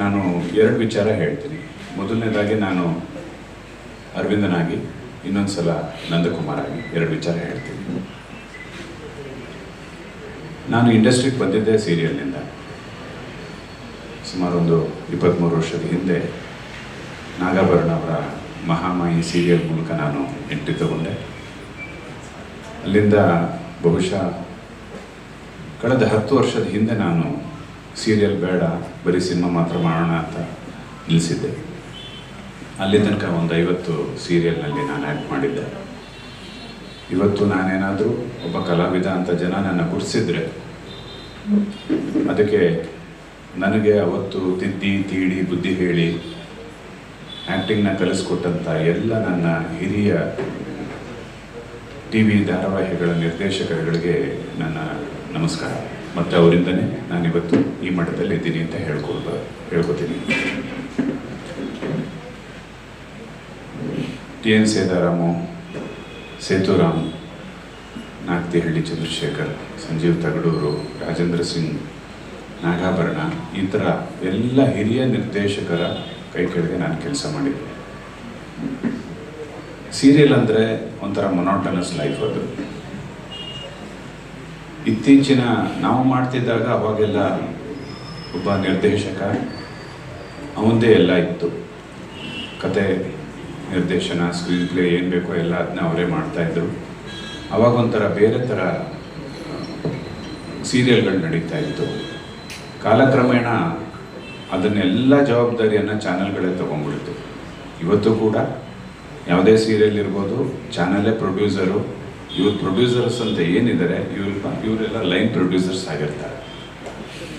ನಾನು ಎರಡು ವಿಚಾರ ಹೇಳ್ತೀನಿ. ಮೊದಲನೇದಾಗಿ ನಾನು ಅರವಿಂದನಾಗಿ ಇನ್ನೊಂದು ಸಲ ನಂದಕುಮಾರ್ ಆಗಿ ಎರಡು ವಿಚಾರ ಹೇಳ್ತೀನಿ. ನಾನು ಇಂಡಸ್ಟ್ರಿಗೆ ಬಂದಿದ್ದೆ ಸೀರಿಯಲ್ನಿಂದ. ಸುಮಾರು ಒಂದು ಇಪ್ಪತ್ತ್ಮೂರು ವರ್ಷದ ಹಿಂದೆ ನಾಗಾಭರಣ ಅವರ ಮಹಾಮಾಯಿ ಸೀರಿಯಲ್ ಮೂಲಕ ನಾನು ಎಂಟ್ರಿ ತಗೊಂಡೆ. ಅಲ್ಲಿಂದ ಬಹುಶಃ ಕಳೆದ ಹತ್ತು ವರ್ಷದ ಹಿಂದೆ ನಾನು ಸೀರಿಯಲ್ ಬೇಡ, ಬರೀ ಸಿನಿಮಾ ಮಾತ್ರ ಮಾಡೋಣ ಅಂತ ನಿಲ್ಲಿಸಿದ್ದೆ ಅಲ್ಲಿ ತನಕ ಒಂದು ಐವತ್ತು ಸೀರಿಯಲ್ನಲ್ಲಿ ನಾನು ಆ್ಯಕ್ಟ್ ಮಾಡಿದ್ದೆ. ಇವತ್ತು ನಾನೇನಾದರೂ ಒಬ್ಬ ಕಲಾವಿದ ಅಂತ ಜನ ನನ್ನ ಗುರುತಿಸಿದ್ರೆ ಅದಕ್ಕೆ ನನಗೆ ಅವತ್ತು ತಿದ್ದಿ, ತೀಡಿ, ಬುದ್ಧಿ ಹೇಳಿ ಆ್ಯಕ್ಟಿಂಗ್ನ ಕಲಿಸ್ಕೊಟ್ಟಂಥ ಎಲ್ಲ ನನ್ನ ಹಿರಿಯ ಟಿ ವಿ ಧಾರಾವಾಹಿಗಳ ನಿರ್ದೇಶಕರುಗಳಿಗೆ ನನ್ನ ನಮಸ್ಕಾರ. ಮತ್ತು ಅವರಿಂದನೇ ನಾನಿವತ್ತು ಈ ಮಠದಲ್ಲಿ ಇದ್ದೀನಿ ಅಂತ ಹೇಳ್ಕೊಳ್ಬ, ಹೇಳ್ಕೊತೀನಿ. ಟಿ ಎನ್ ಸೇತಾರಾಮು ಸೇತುರಾಮ್ ನಾಗ್ತಿಹಳ್ಳಿ ಚಂದ್ರಶೇಖರ್, ಸಂಜೀವ್ ತಗಡೂರು, ರಾಜೇಂದ್ರ ಸಿಂಗ್, ನಾಗಾಭರಣ, ಈ ಥರ ಎಲ್ಲ ಹಿರಿಯ ನಿರ್ದೇಶಕರ ಕೈ ಕೆಳಗೆ ನಾನು ಕೆಲಸ ಮಾಡಿದ್ದೆ. ಸೀರಿಯಲ್ ಅಂದರೆ ಒಂಥರ ಮೊನಾಟನಸ್ ಲೈಫ್ ಅದು. ಇತ್ತೀಚಿನ ನಾವು ಮಾಡ್ತಿದ್ದಾಗ ಅವಾಗೆಲ್ಲ ಒಬ್ಬ ನಿರ್ದೇಶಕ ಅವಂದೇ ಎಲ್ಲ ಇತ್ತು. ಕತೆ, ನಿರ್ದೇಶನ ಸ್ಕ್ರೀನ್ ಪ್ಲೇ ಏನು ಬೇಕೋ ಎಲ್ಲ ಅದನ್ನ ಅವರೇ ಮಾಡ್ತಾಯಿದ್ರು ಅವಾಗ ಒಂಥರ ಬೇರೆ ಥರ ಸೀರಿಯಲ್ಗಳು ನಡೀತಾ ಇತ್ತು. ಕಾಲಕ್ರಮೇಣ ಅದನ್ನೆಲ್ಲ ಜವಾಬ್ದಾರಿಯನ್ನು ಚಾನಲ್ಗಳೇ ತೊಗೊಂಡ್ಬಿಡ್ತು. ಇವತ್ತು ಕೂಡ ಯಾವುದೇ ಸೀರಿಯಲ್ ಇರ್ಬೋದು ಚಾನಲ್ಲೇ ಪ್ರೊಡ್ಯೂಸರು ಇವ್ರು ಪ್ರೊಡ್ಯೂಸರ್ಸ್ ಅಂತ ಏನಿದ್ದಾರೆ ಇವ್ರ ಇವರೆಲ್ಲ ಲೈನ್ ಪ್ರೊಡ್ಯೂಸರ್ಸ್ ಆಗಿರ್ತಾರೆ.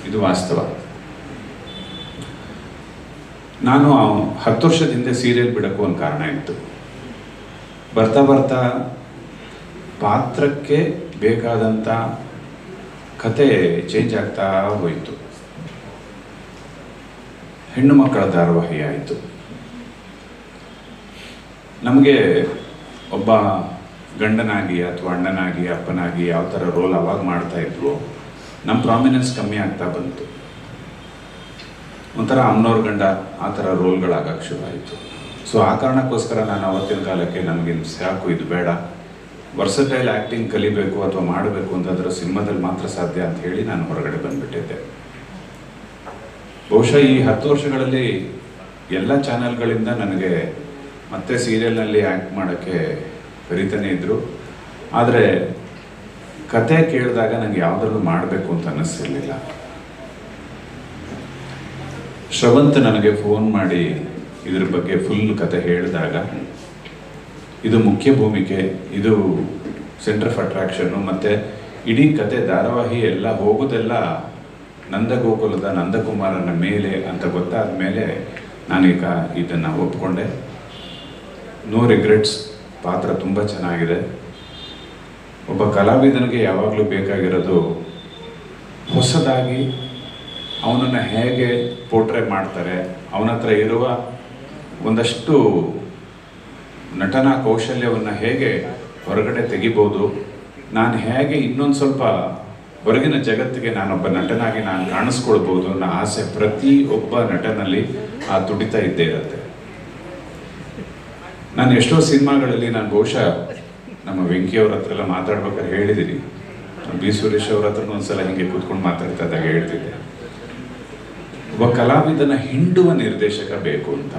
ಇದು ವಾಸ್ತವ. ನಾನು ಹತ್ತು ವರ್ಷದ ಹಿಂದೆ ಸೀರಿಯಲ್ ಬಿಡೋಕ್ಕೂ ಒಂದು ಕಾರಣ ಇತ್ತು. ಬರ್ತಾ ಬರ್ತಾ ಪಾತ್ರಕ್ಕೆ ಬೇಕಾದಂಥ ಕತೆ ಚೇಂಜ್ ಆಗ್ತಾ ಹೋಯಿತು. ಹೆಣ್ಣು ಮಕ್ಕಳ ಧಾರಾವಾಹಿ ಆಯಿತು. ನಮಗೆ ಒಬ್ಬ ಗಂಡನಾಗಿ ಅಥವಾ ಅಣ್ಣನಾಗಿ, ಅಪ್ಪನಾಗಿ ಯಾವ ಥರ ರೋಲ್ ಅವಾಗ ಮಾಡ್ತಾ ಇದ್ವು ನಮ್ಮ ಪ್ರಾಮಿನೆನ್ಸ್ ಕಮ್ಮಿ ಆಗ್ತಾ ಬಂತು. ಒಂಥರ ಅಮ್ಮನವ್ರ ಗಂಡ ಆ ಥರ ರೋಲ್ಗಳಾಗಕ್ಕೆ ಶುರುವಾಯಿತು ಸೊ ಆ ಕಾರಣಕ್ಕೋಸ್ಕರ ನಾನು ಅವತ್ತಿನ ಕಾಲಕ್ಕೆ ನನಗೆ ಸಾಕು, ಇದು ಬೇಡ. ವರ್ಸಟೈಲ್ ಆ್ಯಕ್ಟಿಂಗ್ ಕಲಿಬೇಕು ಅಥವಾ ಮಾಡಬೇಕು ಅಂತಂದ್ರೆ ಸಿನಿಮಾದಲ್ಲಿ ಮಾತ್ರ ಸಾಧ್ಯ ಅಂತ ಹೇಳಿ ನಾನು ಹೊರಗಡೆ ಬಂದುಬಿಟ್ಟಿದ್ದೆ. ಬಹುಶಃ ಈ ಹತ್ತು ವರ್ಷಗಳಲ್ಲಿ ಎಲ್ಲ ಚಾನೆಲ್ಗಳಿಂದ ನನಗೆ ಮತ್ತೆ ಸೀರಿಯಲ್ನಲ್ಲಿ ಆ್ಯಕ್ಟ್ ಮಾಡೋಕ್ಕೆ ಕರಿತಾನೆ ಇದ್ದರು ಆದರೆ ಕತೆ ಕೇಳಿದಾಗ ನನಗೆ ಯಾವುದರಲ್ಲೂ ಮಾಡಬೇಕು ಅಂತ ಅನ್ನಿಸ್ತಿರ್ಲಿಲ್ಲ ಶ್ರವಂತ್ ನನಗೆ ಫೋನ್ ಮಾಡಿ ಇದ್ರ ಬಗ್ಗೆ ಫುಲ್ ಕತೆ ಹೇಳಿದಾಗ, ಇದು ಮುಖ್ಯ ಭೂಮಿಕೆ, ಇದು ಸೆಂಟರ್ ಆಫ್ ಅಟ್ರಾಕ್ಷನ್ನು ಮತ್ತು ಇಡೀ ಕತೆ ಧಾರಾವಾಹಿ ಎಲ್ಲ ಹೋಗೋದೆಲ್ಲ ನಂದಗೋಕುಲದ ನಂದಕುಮಾರನ ಮೇಲೆ ಅಂತ ಗೊತ್ತಾದ ಮೇಲೆ ನಾನೀಗ ಇದನ್ನು ಒಪ್ಕೊಂಡೆ. ನೋ ರಿಗ್ರೆಟ್ಸ್ ಪಾತ್ರ ತುಂಬ ಚೆನ್ನಾಗಿದೆ. ಒಬ್ಬ ಕಲಾವಿದನಿಗೆ ಯಾವಾಗಲೂ ಬೇಕಾಗಿರೋದು ಹೊಸದಾಗಿ ಅವನನ್ನು ಹೇಗೆ ಪೋರ್ಟ್ರೇಟ್ ಮಾಡ್ತಾರೆ, ಅವನ ಹತ್ರ ಇರುವ ಒಂದಷ್ಟು ನಟನಾ ಕೌಶಲ್ಯವನ್ನು ಹೇಗೆ ಹೊರಗಡೆ ತೆಗಿಬೋದು, ನಾನು ಹೇಗೆ ಇನ್ನೊಂದು ಸ್ವಲ್ಪ ಹೊರಗಿನ ಜಗತ್ತಿಗೆ ನಾನೊಬ್ಬ ನಟನಾಗಿ ನಾನು ಕಾಣಿಸ್ಕೊಳ್ಬೋದು ಅನ್ನೋ ಆಸೆ ಪ್ರತಿ ಒಬ್ಬ ನಟನಲ್ಲಿ ಆ ತುಡಿತ ಇದ್ದೇ ಇರುತ್ತೆ. ನಾನು ಎಷ್ಟೋ ಸಿನಿಮಾಗಳಲ್ಲಿ ನಾನು ಬಹುಶಃ ನಮ್ಮ ವೆಂಕಿ ಅವ್ರ ಹತ್ರ ಎಲ್ಲ ಮಾತಾಡ್ಬೇಕಾದ್ರೆ ಹೇಳಿದ್ದೀನಿ. ಬಿ ಸುರೇಶ್ ಅವ್ರ ಹತ್ರ ಒಂದ್ಸಲ ಹಿಂಗೆ ಕೂತ್ಕೊಂಡು ಮಾತಾಡ್ತಾ ಇದ್ದಾಗ ಹೇಳ್ತಿದ್ದೆ. ಒಬ್ಬ ಕಲಾವಿದನ ಹಿಂಡುವ ನಿರ್ದೇಶಕ ಬೇಕು ಅಂತ.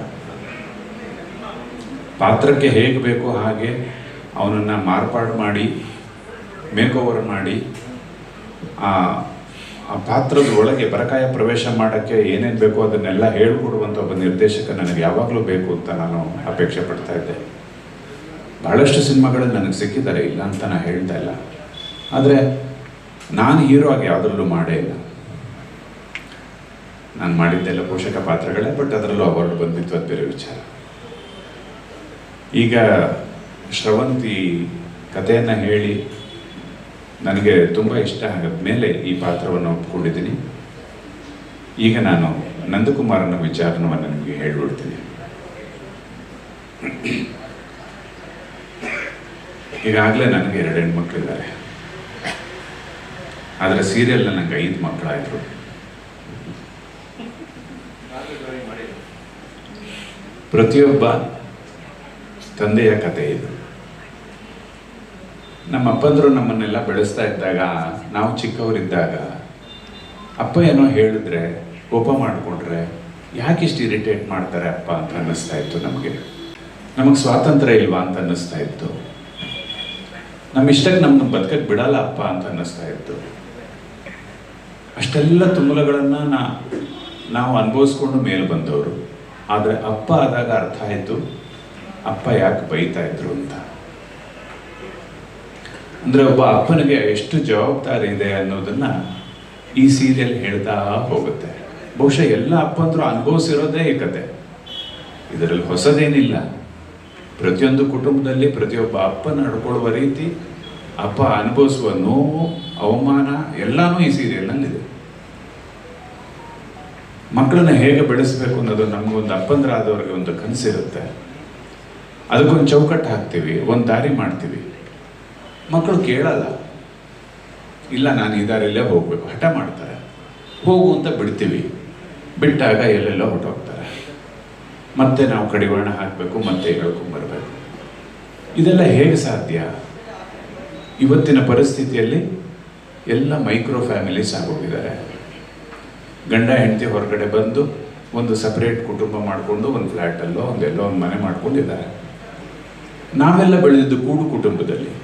ಪಾತ್ರಕ್ಕೆ ಹೇಗೆ ಬೇಕು ಹಾಗೆ ಅವನನ್ನು ಮಾರ್ಪಾಡು ಮಾಡಿ, ಮೇಕ್ ಓವರ್ ಮಾಡಿ, ಆ ಆ ಪಾತ್ರದ ಒಳಗೆ ಬರಕಾಯ ಪ್ರವೇಶ ಮಾಡೋಕ್ಕೆ ಏನೇನು ಬೇಕೋ ಅದನ್ನೆಲ್ಲ ಹೇಳ್ಕೊಡುವಂಥ ಒಬ್ಬ ನಿರ್ದೇಶಕ ನನಗೆ ಯಾವಾಗಲೂ ಬೇಕು ಅಂತ ನಾನು ಅಪೇಕ್ಷೆ ಪಡ್ತಾ ಇದ್ದೆ. ಬಹಳಷ್ಟು ಸಿನಿಮಾಗಳು ನನಗೆ ಸಿಕ್ಕಿದ್ದಾರೆ ಇಲ್ಲ ಅಂತ ನಾನು ಹೇಳ್ತಾ ಇಲ್ಲ. ಆದರೆ ನಾನು ಹೀರೋ ಆಗಿ ಯಾವುದರಲ್ಲೂ ಮಾಡೇ ಇಲ್ಲ. ನಾನು ಮಾಡಿದ್ದೆಲ್ಲ ಪೋಷಕ ಪಾತ್ರಗಳೇ, ಬಟ್ ಅದರಲ್ಲೂ ಅವಾರ್ಡ್ ಬಂದಿತ್ತು ಅದು ಬೇರೆ ವಿಚಾರ. ಈಗ ಶ್ರವಂತಿ ಕಥೆಯನ್ನು ಹೇಳಿ ನನಗೆ ತುಂಬ ಇಷ್ಟ ಮೇಲೆ ಈ ಪಾತ್ರವನ್ನು ಒಪ್ಕೊಂಡಿದ್ದೀನಿ. ಈಗ ನಾನು ನಂದಕುಮಾರನ ವಿಚಾರವನ್ನು ನಿಮಗೆ ಹೇಳ್ಬಿಡ್ತೀನಿ ಈಗಾಗಲೇ ನನಗೆ ಎರಡು ಹೆಣ್ಮಕ್ಳಿದ್ದಾರೆ. ಆದರೆ ಸೀರಿಯಲ್ ನನಗೆ ಐದು ಮಕ್ಕಳಾಯಿತು. ಪ್ರತಿಯೊಬ್ಬ ತಂದೆಯ ಕಥೆ ಇದು. ನಮ್ಮ ಅಪ್ಪಂದರು ನಮ್ಮನ್ನೆಲ್ಲ ಬೆಳೆಸ್ತಾ ಇದ್ದಾಗ, ನಾವು ಚಿಕ್ಕವರಿದ್ದಾಗ, ಅಪ್ಪ ಏನೋ ಹೇಳಿದ್ರೆ, ಕೋಪ ಮಾಡಿಕೊಂಡ್ರೆ ಯಾಕಿಷ್ಟು ಇರಿಟೇಟ್ ಮಾಡ್ತಾರೆ ಅಪ್ಪ ಅಂತ ಅನ್ನಿಸ್ತಾ ಇತ್ತು ನಮಗೆ. ನಮಗೆ ಸ್ವಾತಂತ್ರ್ಯ ಇಲ್ವಾ ಅಂತ ಅನ್ನಿಸ್ತಾ ಇತ್ತು. ನಮ್ಮ ಇಷ್ಟಕ್ಕೆ ನಮ್ಮನ್ನು ಬದುಕಕ್ಕೆ ಬಿಡಲ್ಲ ಅಪ್ಪ ಅಂತ ಅನ್ನಿಸ್ತಾ ಇತ್ತು. ಅಷ್ಟೆಲ್ಲ ತುಂಬಲಗಳನ್ನು ನಾ, ನಾವು ಅನುಭವಿಸ್ಕೊಂಡು ಮೇಲೆ ಬಂದವರು. ಆದರೆ ಅಪ್ಪ ಆದಾಗ ಅರ್ಥ ಆಯಿತು, ಅಪ್ಪ ಯಾಕೆ ಬೈತಾ ಇದ್ರು ಅಂತ. ಅಂದ್ರೆ ಒಬ್ಬ ಅಪ್ಪನಿಗೆ ಎಷ್ಟು ಜವಾಬ್ದಾರಿ ಇದೆ ಅನ್ನೋದನ್ನು ಈ ಸೀರಿಯಲ್ ಹೇಳ್ತಾ ಹೋಗುತ್ತೆ. ಬಹುಶಃ ಎಲ್ಲ ಅಪ್ಪಂದರೂ ಅನುಭವಿಸಿರೋದೇ ಈ ಕತೆ. ಇದರಲ್ಲಿ ಹೊಸದೇನಿಲ್ಲ. ಪ್ರತಿಯೊಂದು ಕುಟುಂಬದಲ್ಲಿ ಪ್ರತಿಯೊಬ್ಬ ಅಪ್ಪ ನಡ್ಕೊಳ್ಳುವ ರೀತಿ, ಅಪ್ಪ ಅನುಭವಿಸುವ ನೋವು, ಅವಮಾನ ಎಲ್ಲನೂ ಈ ಸೀರಿಯಲ್ನಲ್ಲಿದೆ. ಮಕ್ಕಳನ್ನ ಹೇಗೆ ಬೆಳೆಸಬೇಕು ಅನ್ನೋದು ನಮಗೊಂದು ಅಪ್ಪಂದ್ರಾದವ್ರಿಗೆ ಒಂದು ಕನಸಿರುತ್ತೆ. ಅದಕ್ಕೊಂದು ಚೌಕಟ್ಟು ಹಾಕ್ತೀವಿ, ಒಂದು ದಾರಿ ಮಾಡ್ತೀವಿ. ಮಕ್ಕಳು ಕೇಳಲ್ಲ. ಇಲ್ಲ, ನಾನು ಈ ದಾರಿಯಲ್ಲೇ ಹೋಗ್ಬೇಕು. ಹಠ ಮಾಡ್ತಾರೆ. ಹೋಗು ಅಂತ ಬಿಡ್ತೀವಿ. ಬಿಟ್ಟಾಗ ಎಲ್ಲೆಲ್ಲೋ ಹೊರಟೋಗ್ತಾರೆ. ಮತ್ತೆ ನಾವು ಕಡಿವಾಣ ಹಾಕಬೇಕು, ಮತ್ತೆ ಹೇಳ್ಕೊಂಬರ್ಬೇಕು ಇದೆಲ್ಲ ಹೇಗೆ ಸಾಧ್ಯ? ಇವತ್ತಿನ ಪರಿಸ್ಥಿತಿಯಲ್ಲಿ ಎಲ್ಲ ಮೈಕ್ರೋ ಫ್ಯಾಮಿಲೀಸ್ ಆಗೋಗಿದ್ದಾರೆ. ಗಂಡ, ಹೆಂಡತಿ ಹೊರಗಡೆ ಬಂದು ಒಂದು ಸಪ್ರೇಟ್ ಕುಟುಂಬ ಮಾಡಿಕೊಂಡು ಒಂದು ಫ್ಲ್ಯಾಟಲ್ಲೋ ಒಂದೆಲ್ಲೋ ಒಂದು ಮನೆ ಮಾಡ್ಕೊಂಡಿದ್ದಾರೆ. ನಾವೆಲ್ಲ ಬೆಳೆದಿದ್ದು ಕೂಡು ಕುಟುಂಬದಲ್ಲಿ.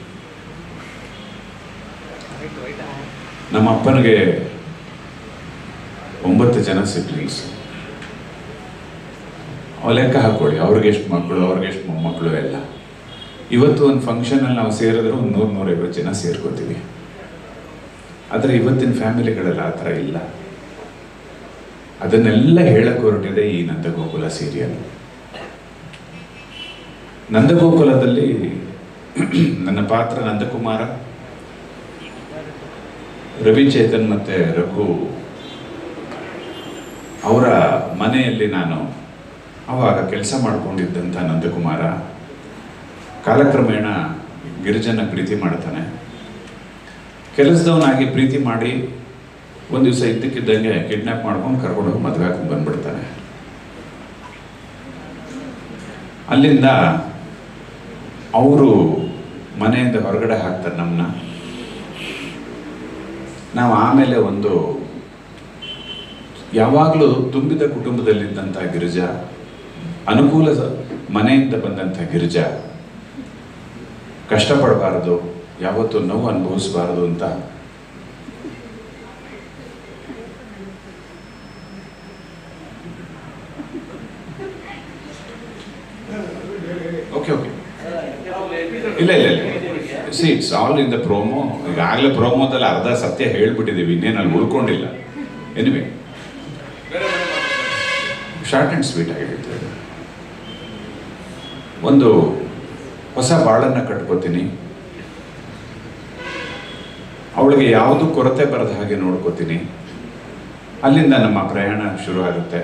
ನಮ್ಮ ಅಪ್ಪನಿಗೆ ಒಂಬತ್ತು ಜನ ಸಿಬ್ಲಿಂಗ್ಸ್ ಅವ್ರು ಲೆಕ್ಕ ಹಾಕೊಳ್ಳಿ ಅವ್ರಿಗೆ ಎಷ್ಟು ಮಕ್ಕಳು ಅವ್ರಿಗೆ ಎಷ್ಟು ಮೊಮ್ಮಕ್ಕಳು ಎಲ್ಲ. ಇವತ್ತು ಒಂದು ಫಂಕ್ಷನಲ್ಲಿ ನಾವು ಸೇರಿದ್ರೆ ಒಂದು ನೂರು, ನೂರೈವತ್ತು ಜನ ಸೇರ್ಕೋತೀವಿ. ಆದರೆ ಇವತ್ತಿನ ಫ್ಯಾಮಿಲಿಗಳೆಲ್ಲ ಆ ಥರ ಇಲ್ಲ. ಅದನ್ನೆಲ್ಲ ಹೇಳಕ್ಕೆ ಹೊರಟಿದೆ ಈ ನಂದಗೋಕುಲ ಸೀರಿಯಲ್ ನಂದಗೋಕುಲದಲ್ಲಿ ನನ್ನ ಪಾತ್ರ ನಂದಕುಮಾರ ರವಿ ಚೇತನ್ ಮತ್ತೆ ರಘು, ಅವರ ಮನೆಯಲ್ಲಿ ನಾನು ಅವಾಗ ಕೆಲಸ ಮಾಡಿಕೊಂಡಿದ್ದಂಥ ನಂದಕುಮಾರ, ಕಾಲಕ್ರಮೇಣ ಗಿರಿಜನ ಪ್ರೀತಿ ಮಾಡ್ತಾನೆ. ಕೆಲಸದವನಾಗಿ ಪ್ರೀತಿ ಮಾಡಿ ಒಂದು ದಿವಸ ಇದ್ದಕ್ಕಿದ್ದಂಗೆ ಕಿಡ್ನಾಪ್ ಮಾಡ್ಕೊಂಡು ಕರ್ಕೊಂಡು ಹೋಗಿ ಮದುವೆ ಹಾಕೊಂಡು ಬಂದ್ಬಿಡ್ತಾನೆ. ಅಲ್ಲಿಂದ ಅವರು ಮನೆಯಿಂದ ಹೊರಗಡೆ ಹಾಕ್ತಾರೆ ನಮ್ಮನ್ನ ನಾವು ಆಮೇಲೆ ಒಂದು ಯಾವಾಗಲೂ ತುಂಬಿದ ಕುಟುಂಬದಲ್ಲಿದ್ದಂಥ ಗಿರಿಜಾ, ಅನುಕೂಲ ಮನೆಯಿಂದ ಬಂದಂಥ ಗಿರಿಜಾ, ಕಷ್ಟಪಡಬಾರದು, ಯಾವತ್ತೂ ನೋವು ಅನುಭವಿಸಬಾರದು ಅಂತ ಓಕೆ ಓಕೆ ಇಲ್ಲ ಇಲ್ಲ ಇಲ್ಲ see it's all in the promo ಈಗಾಗಲೇ ಪ್ರೋಮೋದಲ್ಲಿ ಅರ್ಧ ಸತ್ಯ ಹೇಳ್ಬಿಟ್ಟಿದ್ದೀವಿ, ಇನ್ನೇನು ಅಲ್ಲಿ ಉಳ್ಕೊಂಡಿಲ್ಲ. ಎನಿವೆ ಶಾರ್ಟ್ ಆ್ಯಂಡ್ ಸ್ವೀಟ್ ಇದು. ಒಂದು ಹೊಸ ಬಾಳನ್ನು ಕಟ್ಕೋತೀನಿ. ಅವಳಿಗೆ ಯಾವುದು ಕೊರತೆ ಬರದ ಹಾಗೆ ನೋಡ್ಕೋತೀನಿ. ಅಲ್ಲಿಂದ ನಮ್ಮ ಪ್ರಯಾಣ ಶುರು ಆಗುತ್ತೆ.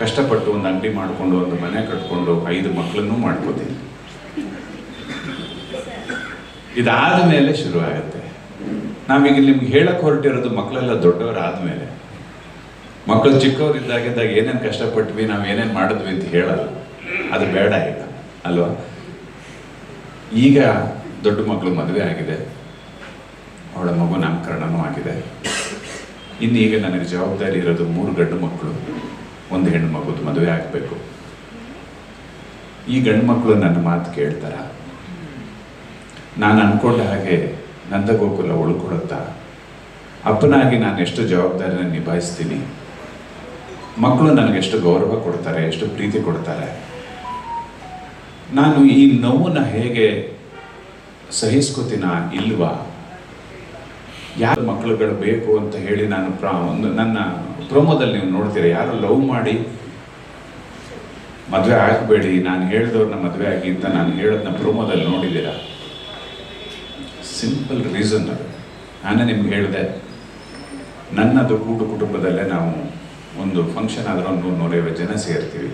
ಕಷ್ಟಪಟ್ಟು ಒಂದು ಅಂಗಡಿ ಮಾಡಿಕೊಂಡು ಒಂದು ಮನೆ ಕಟ್ಕೊಂಡು ಐದು ಮಕ್ಕಳನ್ನೂ ಮಾಡ್ಕೋತೀನಿ. ಇದಾದ ಮೇಲೆ ಶುರು ಆಗುತ್ತೆ ನಾವೀಗ ನಿಮ್ಗೆ ಹೇಳಕ್ ಹೊರಟಿರೋದು ಮಕ್ಕಳೆಲ್ಲ ದೊಡ್ಡವರಾದ ಮೇಲೆ ಮಕ್ಕಳು ಚಿಕ್ಕವರಿದ್ದಾಗಿದ್ದಾಗ ಏನೇನು ಕಷ್ಟಪಟ್ವಿ, ನಾವು ಏನೇನು ಮಾಡಿದ್ವಿ ಅಂತ ಹೇಳಲ್ಲ. ಅದು ಬೇಡ ಈಗ, ಅಲ್ವಾ? ಈಗ ದೊಡ್ಡ ಮಕ್ಕಳು ಮದುವೆ ಆಗಿದೆ. ಅವಳ ಮಗು ನಾಮಕರಣನೂ ಆಗಿದೆ. ಇನ್ನೀಗ ನನಗೆ ಜವಾಬ್ದಾರಿ ಇರೋದು ಮೂರು ಗಂಡು ಮಕ್ಕಳು ಒಂದು ಹೆಣ್ಣು ಮಗುದು ಮದುವೆ ಆಗಬೇಕು. ಈ ಗಂಡು ಮಕ್ಕಳು ನನ್ನ ಮಾತು ಕೇಳ್ತಾರ? ನಾನು ಅನ್ಕೊಂಡ ಹಾಗೆ ನಂದಗೋಕುಲ ಉಳ್ಕೊಳುತ್ತಾ ಅಪ್ಪನಾಗಿ ನಾನು ಎಷ್ಟು ಜವಾಬ್ದಾರಿನ ನಿಭಾಯಿಸ್ತೀನಿ? ಮಕ್ಕಳು ನನಗೆಷ್ಟು ಗೌರವ ಕೊಡ್ತಾರೆ, ಎಷ್ಟು ಪ್ರೀತಿ ಕೊಡ್ತಾರೆ? ನಾನು ಈ ನೋವನ್ನ ಹೇಗೆ ಸಹಿಸ್ಕೋತೀನ ಇಲ್ವಾ? ಯಾರು ಮಕ್ಕಳುಗಳು ಬೇಕು ಅಂತ ಹೇಳಿ ನಾನು ಪ್ರ ಒಂದು ನನ್ನ ಪ್ರೋಮೋದಲ್ಲಿ ನೀವು ನೋಡ್ತೀರಾ, ಯಾರು ಲವ್ ಮಾಡಿ ಮದುವೆ ಆಗಬೇಡಿ, ನಾನು ಹೇಳಿದವ್ರನ್ನ ಮದುವೆ ಆಗಿ ಅಂತ ನಾನು ಹೇಳೋದನ್ನ ಪ್ರೋಮೋದಲ್ಲಿ ನೋಡಿದ್ದೀರಾ? ಸಿಂಪಲ್ ರೀಸನ್ ಅದು ನಾನೇ ನಿಮ್ಗೆ ಹೇಳಿದೆ, ನನ್ನದು ಕೂಡು ಕುಟುಂಬದಲ್ಲೇ ನಾವು ಒಂದು ಫಂಕ್ಷನ್ ಆದರೂ ಒಂದು ನೂರು ನೂರೈವತ್ತು ಜನ ಸೇರ್ತೀವಿ.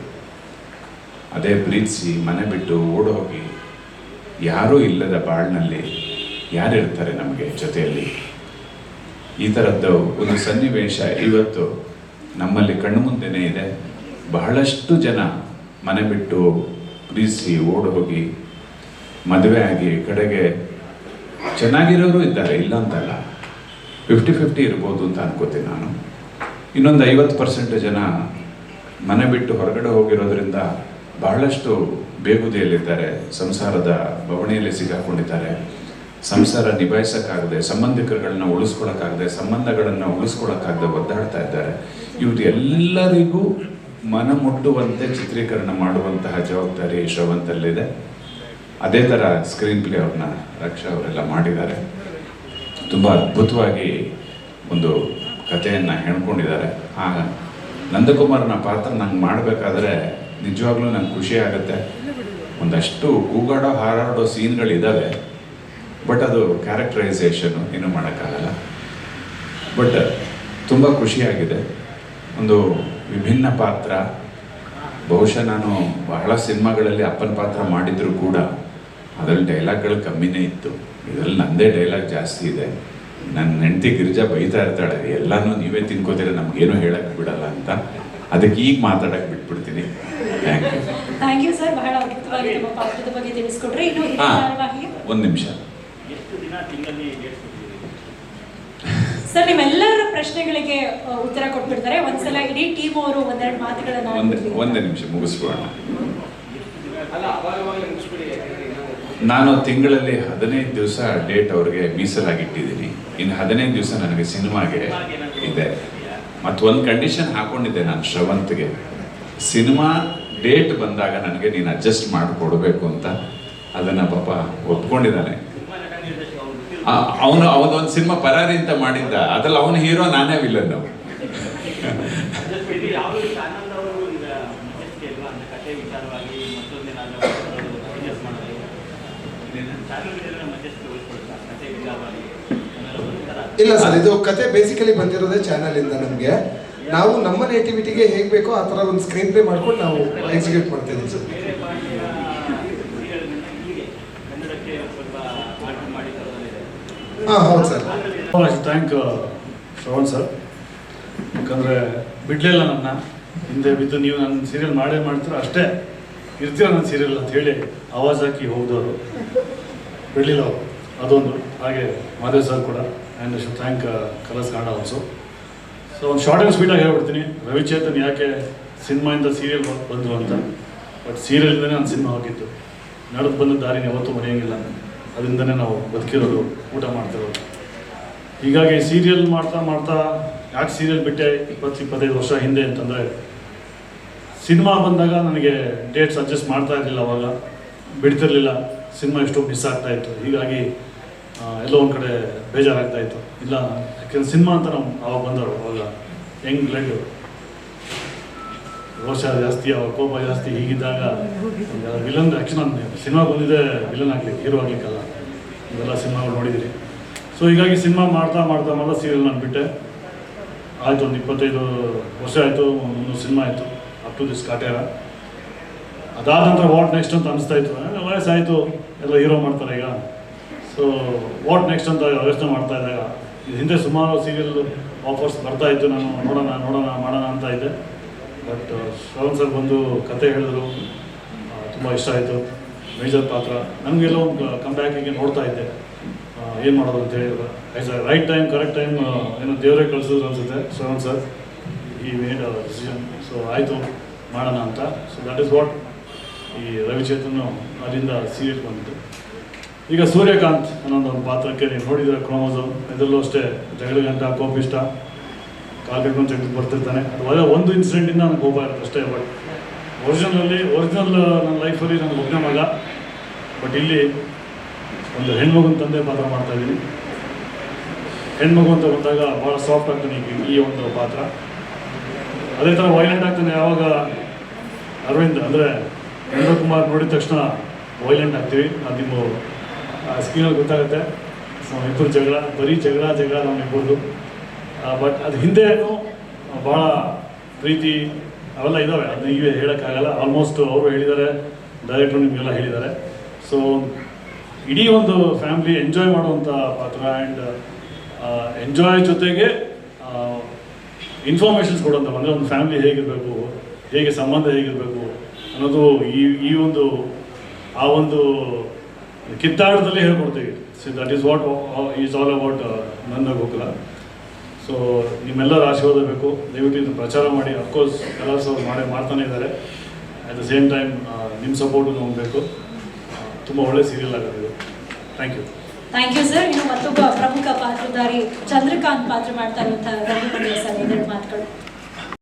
ಅದೇ ಪ್ರೀತಿಸಿ ಮನೆ ಬಿಟ್ಟು ಓಡೋಗಿ ಯಾರೂ ಇಲ್ಲದ ಬಾಳ್ನಲ್ಲಿ ಯಾರಿರ್ತಾರೆ ನಮಗೆ ಜೊತೆಯಲ್ಲಿ? ಈ ಥರದ್ದು ಒಂದು ಸನ್ನಿವೇಶ ಇವತ್ತು ನಮ್ಮಲ್ಲಿ ಕಣ್ಣು ಮುಂದೆನೇ ಇದೆ. ಬಹಳಷ್ಟು ಜನ ಮನೆ ಬಿಟ್ಟು ಪ್ರೀತಿಸಿ ಓಡಿ ಹೋಗಿ ಮದುವೆ ಆಗಿ ಕಡೆಗೆ ಚೆನ್ನಾಗಿರೋರು ಇದ್ದಾರೆ ಇಲ್ಲ ಅಂತಲ್ಲ ಫಿಫ್ಟಿ ಫಿಫ್ಟಿ ಇರ್ಬೋದು ಅಂತ ಅನ್ಕೋತೀನಿ ನಾನು. ಇನ್ನೊಂದು ಐವತ್ತು ಪರ್ಸೆಂಟ್ ಜನ ಮನೆ ಬಿಟ್ಟು ಹೊರಗಡೆ ಹೋಗಿರೋದ್ರಿಂದ ಬಹಳಷ್ಟು ಬೇಗುದಿಯಲ್ಲಿದ್ದಾರೆ, ಸಂಸಾರದ ಬವಣೆಯಲ್ಲಿ ಸಿಗಾಕೊಂಡಿದ್ದಾರೆ. ಸಂಸಾರ ನಿಭಾಯಿಸೋಕ್ಕಾಗದೆ, ಸಂಬಂಧಿಕರುಗಳನ್ನ ಉಳಿಸ್ಕೊಳಕ್ಕಾಗದೆ, ಸಂಬಂಧಗಳನ್ನು ಉಳಿಸ್ಕೊಳಕ್ಕಾಗದೆ ಒದ್ದಾಡ್ತಾ ಇದ್ದಾರೆ. ಇವ್ರು ಎಲ್ಲರಿಗೂ ಮನ ಮುಟ್ಟುವಂತೆ ಚಿತ್ರೀಕರಣ ಮಾಡುವಂತಹ ಜವಾಬ್ದಾರಿ ಶ್ರವಂತಲ್ಲಿದೆ ಅದೇ ಥರ ಸ್ಕ್ರೀನ್ ಪ್ಲೇ ಅವ್ರನ್ನ ರಕ್ಷಾ ಅವರೆಲ್ಲ ಮಾಡಿದ್ದಾರೆ. ತುಂಬ ಅದ್ಭುತವಾಗಿ ಒಂದು ಕಥೆಯನ್ನು ಹೇಳ್ಕೊಂಡಿದ್ದಾರೆ. ಆಗ ನಂದಕುಮಾರನ ಪಾತ್ರ ನಂಗೆ ಮಾಡಬೇಕಾದ್ರೆ ನಿಜವಾಗ್ಲೂ ನಂಗೆ ಖುಷಿ ಆಗುತ್ತೆ. ಒಂದಷ್ಟು ಕೂಗಾಡೋ ಹಾರಾಡೋ ಸೀನ್ಗಳಿದ್ದಾವೆ ಬಟ್ ಅದು ಕ್ಯಾರೆಕ್ಟರೈಸೇಷನು ಏನು ಮಾಡೋಕ್ಕಾಗಲ್ಲ. ಬಟ್ ತುಂಬ ಖುಷಿಯಾಗಿದೆ. ಒಂದು ವಿಭಿನ್ನ ಪಾತ್ರ. ಬಹುಶಃ ನಾನು ಬಹಳ ಸಿನಿಮಾಗಳಲ್ಲಿ ಅಪ್ಪನ ಪಾತ್ರ ಮಾಡಿದ್ರು ಕೂಡ. ಅದರಲ್ಲಿ ಡೈಲಾಗ್ಗಳು ಕಮ್ಮಿನೇ ಇತ್ತು. ಇದರಲ್ಲಿ ನಂದೇ ಡೈಲಾಗ್ ಜಾಸ್ತಿ ಇದೆ. ನನ್ನ ಹೆಂಡತಿ ಗಿರಿಜಾ ಬೈತಾ ಇರ್ತಾಳೆ. ಎಲ್ಲನೂ ನೀವೇ ತಿನ್ಕೋತೀರ ನಮ್ಗೇನು ಹೇಳಕ್ ಬಿಡಲ್ಲ ಅಂತ. ಅದಕ್ಕೆ ಈಗ ಮಾತಾಡಕ್ ಬಿಟ್ಬಿಡ್ತೀನಿ. Thank you thank you sir ಬಹಳ ಅದ್ಭುತವಾಗಿ ನಮ್ಮ ಪಾತ್ರದ ಬಗ್ಗೆ ತಿಳಿಸ್ಕೊಟ್ರೆ. ಇನ್ನು ಒಂದು ನಿಮಿಷ. ಸರ್ ನಿಮ್ಮೆಲ್ಲರ ಪ್ರಶ್ನೆಗಳಿಗೆ ಉತ್ತರ ಕೊಟ್ಬಿಡ್ತಾರೆ. ಒಂದ್ಸಲ ಇಡೀ ಟೀಮ್ ಅವರು ಒಂದೆರಡು ಮಾತುಗಳನ್ನ ಒಂದು ಒಂದೇ ನಿಮಿಷ ಮುಗಿಸ್ಬೋಣ ಅಲ್ಲ ಅವಾಗ ಮುಗಿಸ್ಬಿಡಿ ನಾನು ತಿಂಗಳಲ್ಲಿ ಹದಿನೈದು ದಿವಸ ಡೇಟ್ ಅವ್ರಿಗೆ ಮೀಸಲಾಗಿಟ್ಟಿದ್ದೀನಿ. ಇನ್ನು ಹದಿನೈದು ದಿವಸ ನನಗೆ ಸಿನಿಮಾಗೆ ಇದೆ. ಮತ್ತು ಒಂದು ಕಂಡೀಷನ್ ಹಾಕೊಂಡಿದ್ದೆ ನಾನು ಶ್ರವಂತ್ಗೆ. ಸಿನಿಮಾ ಡೇಟ್ ಬಂದಾಗ ನನಗೆ ನೀನು ಅಡ್ಜಸ್ಟ್ ಮಾಡಿಕೊಡ್ಬೇಕು ಅಂತ ಅದನ್ನು ಪಾಪ ಒಪ್ಕೊಂಡಿದ್ದಾನೆ. ಅವನು, ಅವನೊಂದು ಸಿನಿಮಾ ಪರಾರಿ ಅಂತ ಮಾಡಿದ್ದ. ಅದ್ರಲ್ಲಿ ಅವನ ಹೀರೋ ನಾನೇ ವಿಲನ್ Just ಇದು ಯಾವ್ದು ಈಗ ಆನಂದ್ ಅವರು ಈಗ ಮಧ್ಯಸ್ಥಿಕೆ ಅಲ್ವಾ ಅಂದ್ರೆ ಕಥೆ ವಿಚಾರವಾಗಿ ಮತ್ತೊಂದೇನಾದ್ರೂ ಬಿಸ್ನೆಸ್ ಮಾಡೋದು ಚಾನಲ್ ಮಧ್ಯಸ್ಥಿಕೆ ವಹಿಸ್ಕೊಳ್ತಾರೆ ಕಥೆ ವಿಚಾರವಾಗಿ ಆಮೇಲೆ ಒಂಥರ ಇಲ್ಲ ಸರ್ ಇದು ಕತೆ ಬೇಸಿಕಲಿ ಬಂದಿರೋದೇ ಚಾನಲ್ ಇಂದ ನಮಗೆ. ನಾವು ನಮ್ಮ ನೇಟಿವಿಟಿಗೆ ಹೇಗ್ ಬೇಕೋ ಆ ತರ ಒಂದು ಸ್ಕ್ರೀನ್ ಪ್ಲೇ ಮಾಡ್ಕೊಂಡು ನಾವು ಎಕ್ಸಿಕ್ಯೂಟ್ ಮಾಡ್ತೇವೆ ಸರ್. ಹಾ ಹೌದು sir. Thank you Shravan sir. ಯಾಕಂದರೆ ಬಿಡಲಿಲ್ಲ ನನ್ನ ಹಿಂದೆ ಬಿದ್ದು ನೀವು ನನ್ನ ಸೀರಿಯಲ್ ಮಾಡೇ ಮಾಡ್ತೀರ ಅಷ್ಟೇ. ಇರ್ತೀರ ನನ್ನ ಸೀರಿಯಲ್ ಅಂತ ಹೇಳಿ ಆವಾಜ್ ಹಾಕಿ ಹೋದವರು ಬಿಡಲಿಲ್ಲ ಅವರು. ಅದೊಂದು. ಹಾಗೆ ಮಾದೇವ್ ಸರ್ ಕೂಡ. ಆ್ಯಂಡ್ ಶು thank Colors Kannada also so ಒಂದು ಶಾರ್ಟ್ ಆ್ಯಂಡ್ ಸ್ವೀಟಾಗಿ ಹೇಳ್ಬಿಡ್ತೀನಿ. ರವಿಚೇತನ್ ಯಾಕೆ ಸಿನಿಮಾಯಿಂದ ಸೀರಿಯಲ್ ಬಂದರು ಅಂತ. ಬಟ್ ಸೀರಿಯಲಿಂದನೇ ನಾನು ಸಿನಿಮಾ ಹೋಗಿದ್ದು ನಡೆದು ಬಂದ ದಾರಿನ ಯಾವತ್ತೂ ಮರೆಯೋಂಗಿಲ್ಲ. ಅದರಿಂದನೇ ನಾವು ಬದುಕಿರೋದು, ಊಟ ಮಾಡ್ತಿರೋದು. ಹೀಗಾಗಿ ಸೀರಿಯಲ್ ಮಾಡ್ತಾ ಮಾಡ್ತಾ, ಯಾಕೆ ಸೀರಿಯಲ್ ಬಿಟ್ಟೆ ಇಪ್ಪತ್ತು ಇಪ್ಪತ್ತೈದು ವರ್ಷ ಹಿಂದೆ ಅಂತಂದರೆ ಸಿನಿಮಾ ಬಂದಾಗ ನನಗೆ ಡೇಟ್ಸ್ ಅಡ್ಜಸ್ಟ್ ಮಾಡ್ತಾ ಇರಲಿಲ್ಲ ಅವಾಗ. ಬಿಡ್ತಿರ್ಲಿಲ್ಲ. ಸಿನಿಮಾ ಎಷ್ಟೋ ಮಿಸ್ ಆಗ್ತಾ ಇತ್ತು. ಹೀಗಾಗಿ ಎಲ್ಲ ಒಂದು ಕಡೆ ಬೇಜಾರಾಗ್ತಾ ಇತ್ತು. ಇಲ್ಲ, ಯಾಕೆಂದ್ರೆ ಸಿನಿಮಾ ಅಂತ ನಾವು ಅವಾಗ ಬಂದವರು ಅವಾಗ. ಹೆಂಗ್ ಬ್ಲಡ್ ರೋಷ ಜಾಸ್ತಿ, ಅವಾಗ ಕೋಪ ಜಾಸ್ತಿ, ಹೀಗಿದ್ದಾಗ ವಿಲನ್ ಆ್ಯಕ್ಷನ್ ಸಿನಿಮಾ ಬಂದಿದೆ ವಿಲನ್ ಆಗಲಿ, ಹೀರೋ ಆಗ್ಲಿಕ್ಕಲ್ಲ. ಇವೆಲ್ಲ ಸಿನಿಮಾಗಳು ನೋಡಿದ್ದೀರಿ ಸೊ ಹೀಗಾಗಿ ಸಿನಿಮಾ ಮಾಡ್ತಾ ಮಾಡ್ತಾ ಮಾಡ್ತಾ ಸೀರಿಯಲ್ ನಾನು ಬಿಟ್ಟೆ. ಆಯಿತು, ಒಂದು ಇಪ್ಪತ್ತೈದು ವರ್ಷ ಆಯಿತು, ಒಂದು ಸಿನಿಮಾ ಆಯಿತು. ಟು ದಿಸ್ ಕಾಟ್ಯಾರ ಅದಾದ ನಂತರ ವಾಟ್ ನೆಕ್ಸ್ಟ್ ಅಂತ ಅನಿಸ್ತಾ ಇತ್ತು. ವಯಸ್ಸು ವಯಸ್ಸಾಯಿತು ಎಲ್ಲ ಹೀರೋ ಮಾಡ್ತಾರೆ ಈಗ. ಸೊ ವಾಟ್ ನೆಕ್ಸ್ಟ್ ಅಂತ ಯೋಚನೆ ಮಾಡ್ತಾ ಇದ್ದಾಗ ಇದು ಹಿಂದೆ ಸುಮಾರು ಸೀರಿಯಲ್ ಆಫರ್ಸ್ ಬರ್ತಾ ಇತ್ತು. ನಾನು ನೋಡೋಣ ನೋಡೋಣ, ಮಾಡೋಣ ಅಂತ ಇದ್ದೆ. ಬಟ್ ಶ್ರವಣ್ ಸರ್ ಬಂದು ಕತೆ ಹೇಳಿದ್ರು. ತುಂಬ ಇಷ್ಟ ಆಯಿತು. ಮೇಜರ್ ಪಾತ್ರ. ನನಗೆಲ್ಲ ಒಂದು ಕಮ್ ಬ್ಯಾಕಿಗೆ ನೋಡ್ತಾ ಇದ್ದೆ. ಏನು ಮಾಡೋದು ಅಂತ ಹೇಳಿದ್ರು. ಆಯ್ತು ರೈಟ್ ಟೈಮ್ ಕರೆಕ್ಟ್ ಟೈಮ್ ಏನೋ ದೇವರೇ ಕಳಿಸಿದ್ರು ಅನಿಸುತ್ತೆ, ಶ್ರವಣ್ ಸರ್ ಈ ಮೇಡ್ ಡಿಸಿಷನ್ ಸೊ ಆಯಿತು. ಮಾಡೋಣ ಅಂತ. ಸೊ ದಟ್ ಇಸ್ ವಾಟ್ ಈ ರವಿಚೇತನ್ ಅಲ್ಲಿಂದ ಸೀರಿಯಲ್ ಬಂದಿದ್ದು. ಈಗ ಸೂರ್ಯಕಾಂತ್ ಅನ್ನೋ ಒಂದು ಪಾತ್ರಕ್ಕೆ ನೀವು ನೋಡಿದ್ರೆ ಕ್ರೋಮೋಸೋಮ್ ಇದರಲ್ಲೂ ಅಷ್ಟೇ ಜಗಳ ಗಂಟ, ಕೋಪಿಷ್ಟ, ಕಾಲ್ ಕಟ್ಕೊಂಡು ಬರ್ತಿರ್ತಾನೆ. ಅದು ಒಂದು ಇನ್ಸಿಡೆಂಟಿಂದ ನನಗೆ ಕೋಪ ಇರುತ್ತೆ ಅಷ್ಟೇ ಬಟ್ ಒರಿಜಿನಲಲ್ಲಿ ಒರಿಜಿನಲ್ ನನ್ನ ಲೈಫಲ್ಲಿ ನನಗೆ ಒಬ್ಬನೇ ಮಗ. ಬಟ್ ಇಲ್ಲಿ ಒಂದು ಹೆಣ್ಮಗುನ ತಂದೆ ಪಾತ್ರ ಮಾಡ್ತಾ ಇದ್ದೀನಿ. ಹೆಣ್ಮಗು ಅಂತ ಬಂದಾಗ ಭಾಳ ಸಾಫ್ಟ್ ಆಗ್ತಾನೆ ಈ ಒಂದು ಪಾತ್ರ. ಅದೇ ಥರ ವೈಲೆಂಟ್ ಆಗ್ತಾನೆ ಯಾವಾಗ ಅರವಿಂದ್, ಅಂದರೆ ಕುಮಾರ್ ನೋಡಿದ ತಕ್ಷಣ ವೈಲೆಂಟ್ ಆಗ್ತೀವಿ. ಅದು ನಿಮ್ಮ ಸ್ಕ್ರೀನಲ್ಲಿ ಗೊತ್ತಾಗುತ್ತೆ. ಸೊ ಇಬ್ಬರು ಜಗಳ, ಬರೀ ಜಗಳ ಜಗಳ ನಮ್ಮಿಬ್ಬರದು ಬಟ್ ಅದು ಹಿಂದೆ ಭಾಳ ಪ್ರೀತಿ, ಅವೆಲ್ಲ ಇದ್ದಾವೆ ಅದನ್ನ ಈಗ ಹೇಳೋಕ್ಕಾಗಲ್ಲ. ಆಲ್ಮೋಸ್ಟ್ ಅವರು ಹೇಳಿದ್ದಾರೆ ಡೈರೆಕ್ಟ್ರು ನಿಮಗೆಲ್ಲ ಹೇಳಿದ್ದಾರೆ. ಸೊ ಇಡೀ ಒಂದು ಫ್ಯಾಮಿಲಿ ಎಂಜಾಯ್ ಮಾಡುವಂಥ ಪಾತ್ರ ಆ್ಯಂಡ್ ಎಂಜಾಯ್ ಜೊತೆಗೆ ಇನ್ಫಾರ್ಮೇಷನ್ಸ್ ಕೊಡೋಂಥ ಅಂದರೆ ಒಂದು ಫ್ಯಾಮಿಲಿ ಹೇಗಿರಬೇಕು ಹೇಗೆ ಸಂಬಂಧ ಹೇಗಿರಬೇಕು ಅನ್ನೋದು ಈ ಈ ಒಂದು, ಆ ಒಂದು ಕಿತ್ತಾಟದಲ್ಲಿ ಹೇಳ್ಕೊಡ್ತೀವಿ. See that is what is all about ನನ್ನ ಗೋಕುಲ ಸೊ ನಿಮ್ಮೆಲ್ಲರ ಆಶೀರ್ವಾದ ಬೇಕು ದಯವಿಟ್ಟು ಇದನ್ನು ಪ್ರಚಾರ ಮಾಡಿ. ಅಫ್ಕೋರ್ಸ್ ಕಲರ್ಸ್ ಅವ್ರು ಮಾಡೇ ಮಾಡ್ತಾನೆ ಇದ್ದಾರೆ. ಅಟ್ ದ ಸೇಮ್ ಟೈಮ್ ನಿಮ್ಮ ಸಪೋರ್ಟು ನೋಡಬೇಕು ಬೇಕು ತುಂಬ ಒಳ್ಳೆ ಸೀರಿಯಲ್ ಆಗುತ್ತೆ ಇದು. Thank you thank you sir ಇನ್ನು ಮತ್ತೊಬ್ಬ ಪ್ರಮುಖ ಪಾತ್ರಧಾರಿ ಚಂದ್ರಕಾಂತ್ ಪಾತ್ರ ಮಾಡ್ತಾ ಇರುವಂತಹ ರವಿ ಸರ್ ಮಾತುಗಳು.